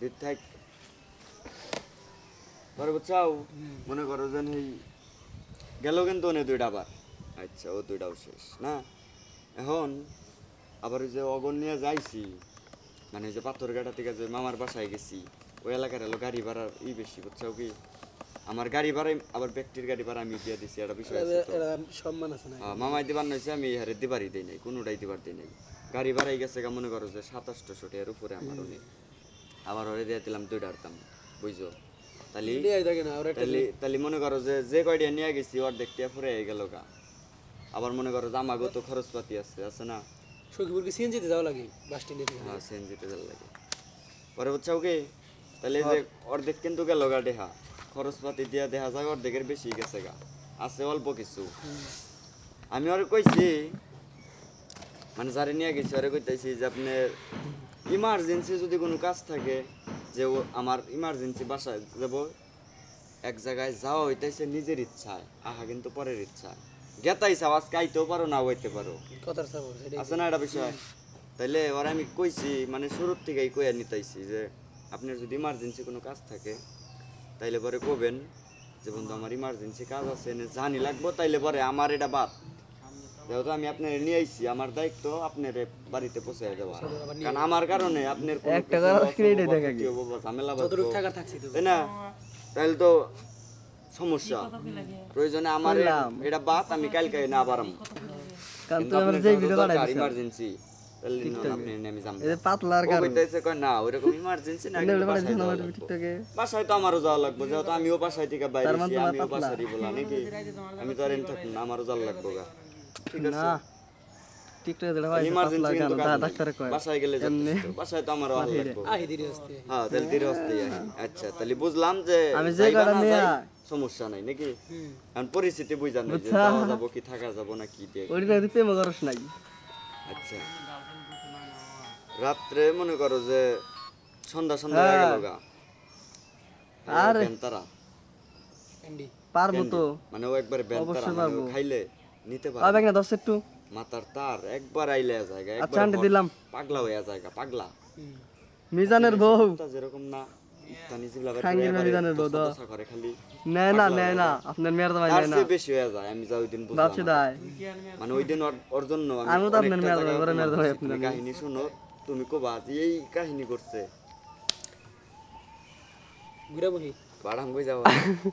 দিত থাক পরে বুঝছাও মনে করো যে এই গেল কিন্তু অনেক দুইটা আবার। আচ্ছা ও দুইটাও শেষ না? এখন আবার ওই যে অগন নিয়ে যাইছি মানে ওই যে পাথর গাটা থেকে যে মামার বাসায় গেছি ওই এলাকার হলো গাড়ি ভাড়ার ই বেশি বুঝছাও কি? আমার গাড়ি ভাড়াই আবার ব্যক্তির গাড়ি ভাড়া আমি দিয়ে দিছি একটা বিষয় আছে সম্মান আছে না মামাই দিবার নইছে আমি হারে দিবারই দেই নাই কোনোটাই দিবার দেই নাই। গাড়ি ভাড়াই গেছে গা মনে করো যে সাতাশশো টাকার উপরে আমার অনেক। আবার ওরে দিয়ে দিলাম দুইটা আরতাম বুঝছ? তাহলে ওরা তাহলে তাহলে মনে করো যে যে কয়টা নিয়ে গেছি অর্ধেক টিয়া ফুরে গেল গা। আবার মনে করো আমাগো তো খরচপাতি আছে আছে না? সখীপুরকে সিএনজিতে যাওয়া লাগে বাস স্ট্যান্ডে হ্যাঁ সিএনজিতে যাওয়ার লাগে। পরে বুঝছাও কি? তাহলে যে অর্ধেক কিন্তু গেল গা দেহা। খরচপাতি দিয়া দেখা যায় অর্ধেকের বেশি গেছে গা। আছে অল্প কিছু। আমি ওরে কইছি মানে যারে নিয়ে গেছি ওরে কইতেছি যে আপনার ইমার্জেন্সি যদি কোনো কাজ থাকে যে ও আমার ইমার্জেন্সি বাসায় যাব এক জায়গায় যাওয়া হইতেছে নিজের ইচ্ছায় আহা কিন্তু পরের ইচ্ছায়। গেতাইছে আওয়াজ কাইতেও পারো না হইতে পারো। আছে না এটা বিষয়? তাইলে ওরা আমি কইছি মানে শুরুর থেকেই কইয়া নিতাইছি যে আপনার যদি ইমার্জেন্সি কোনো কাজ থাকে তাইলে পরে কবেন? যে বন্ধু আমার ইমার্জেন্সি কাজ আছে জানি লাগবো তাইলে পরে আমার এটা বাদ। যেহেতু আমি আপনার নিয়ে আইছি আমার দায়িত্ব আপনার বাড়িতে পৌঁছে দেওয়া। কারণ আমার কারণে আপনার একটা ঝামেলা তাই না? তাহলে তো সমস্যা। প্রয়োজনে আমার এটা বাদ আমি কালকে না কিন্তু আমার যে ভিডিও আপনি আমি তো আমারও যাওয়া লাগবে যেহেতু আমিও বাসায় থেকে বাইরে তার আছি, তোমার আমিও পাতলা। বাসারই বলা নাকি? আমি তো আর এনে থাকব না আমারও যাওয়া লাগবো গা। ঠিক আছে? না টিকটকে দিলে ভাই ইমার্জেন্সি কিন্তু কাজ তা নাই। ডাক্তারে কয় বাসায় গেলে যথেষ্ট। বাসায় তো আমারও ভালো লাগবে আহি ধীরে আসতে হ্যাঁ তাহলে ধীরে আসতেই আচ্ছা তাহলে বুঝলাম যে আমি যে যাইবা নিয়া- সমস্যা নাই নাকি? কারণ পরিস্থিতি বুঝা নাই যে যাওয়া যাব কি থাকা যাব না কি দিয়ে। ওইটা যদি প্রেম করস নাই। আচ্ছা। রাত্রে মনে করো যে সন্ধ্যা সন্ধ্যা হয়ে গেল গা। বেন্তারা পারব তো। মানে ও একবার বেন্তারা অবশ্যই মানে। খাইলে নিতে ব্যাগ না দশ একটু মাথার তার একবার আইলে জায়গা আচ্ছা, আন্টি দিলাম। পাগলা হয়ে জায়গা পাগলা। মিজানের বউ। যেরকম না হয়ে মানে কাহিনী শুনো তুমি কোবা যে এই কাহিনী করছে। ঘুরা বহি বাড়াম কই যাওয়া